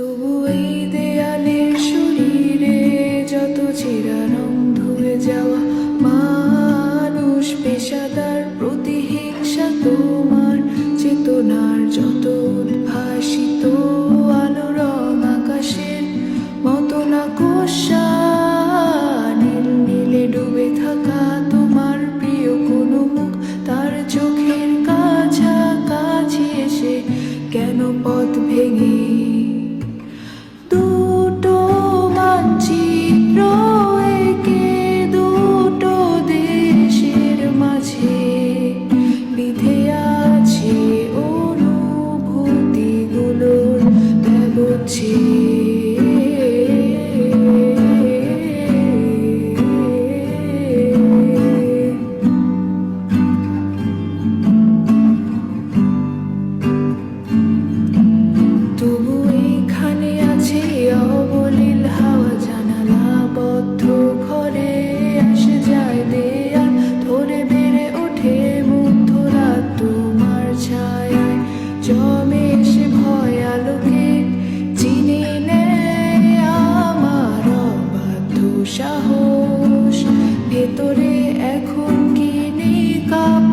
তবু এই দেয়ালে শরীরে যত চেরা রং ধুয়ে যাওয়া মানুষ, পেশাদার, প্রতিহিংসা তোমার, চেতনার যত উদ্ভাসিত আলোরং আকাশের মতো না কোষা ভেতরে এখন কি নেই কাপ